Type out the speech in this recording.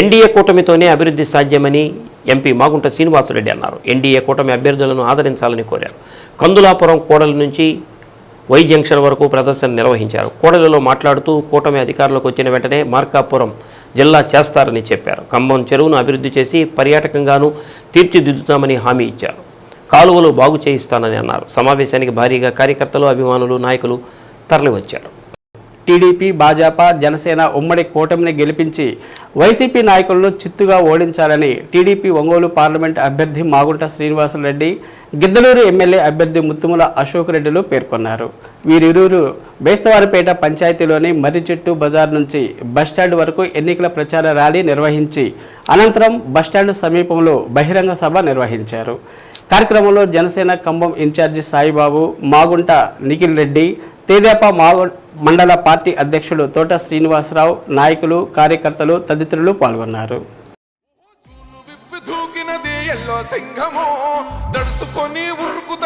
NDA కూటమితోనే అభివృద్ధి సాధ్యమని MP Magunta Srinivasa Reddy అన్నారు. ఎన్డీఏ కూటమి అభ్యర్థులను ఆదరించాలని కోరారు. కందులాపురం కోడల నుంచి వై జంక్షన్ వరకు ప్రదర్శన నిర్వహించారు. కోడలిలో మాట్లాడుతూ కూటమి అధికారులకు వచ్చిన వెంటనే మార్కాపురం జిల్లా చేస్తారని చెప్పారు. ఖమ్మం చెరువును అభివృద్ధి చేసి పర్యాటకంగాను తీర్చిదిద్దుతామని హామీ ఇచ్చారు. కాలువలు బాగు చేయిస్తానని అన్నారు. సమావేశానికి భారీగా కార్యకర్తలు అభిమానులు నాయకులు తరలివచ్చారు. టీడీపీ భాజపా జనసేన ఉమ్మడి కూటమిని గెలిపించి వైసీపీ నాయకులను చిత్తుగా ఓడించాలని టీడీపీ ఒంగోలు పార్లమెంట్ అభ్యర్థి మాగుంట శ్రీనివాసరెడ్డి గిద్దలూరు ఎమ్మెల్యే అభ్యర్థి ముత్తుముల అశోక్ రెడ్డిలు పేర్కొన్నారు. వీరిరువురు బేస్తవారిపేట పంచాయతీలోని మర్రిచెట్టు బజార్ నుంచి బస్టాండ్ వరకు ఎన్నికల ప్రచార ర్యాలీ నిర్వహించి అనంతరం బస్టాండ్ సమీపంలో బహిరంగ సభ నిర్వహించారు. కార్యక్రమంలో జనసేన ఖమ్మం ఇన్ఛార్జి సాయిబాబు మాగుంట నిఖిల్ రెడ్డి తేదేపా మాగు మండల పార్టీ అధ్యక్షుడు తోట శ్రీనివాసరావు నాయకులు కార్యకర్తలు తదితరులు పాల్గొన్నారు. దూకినది ఎల్లో సింహము దడుసుకొని ఉరుకుత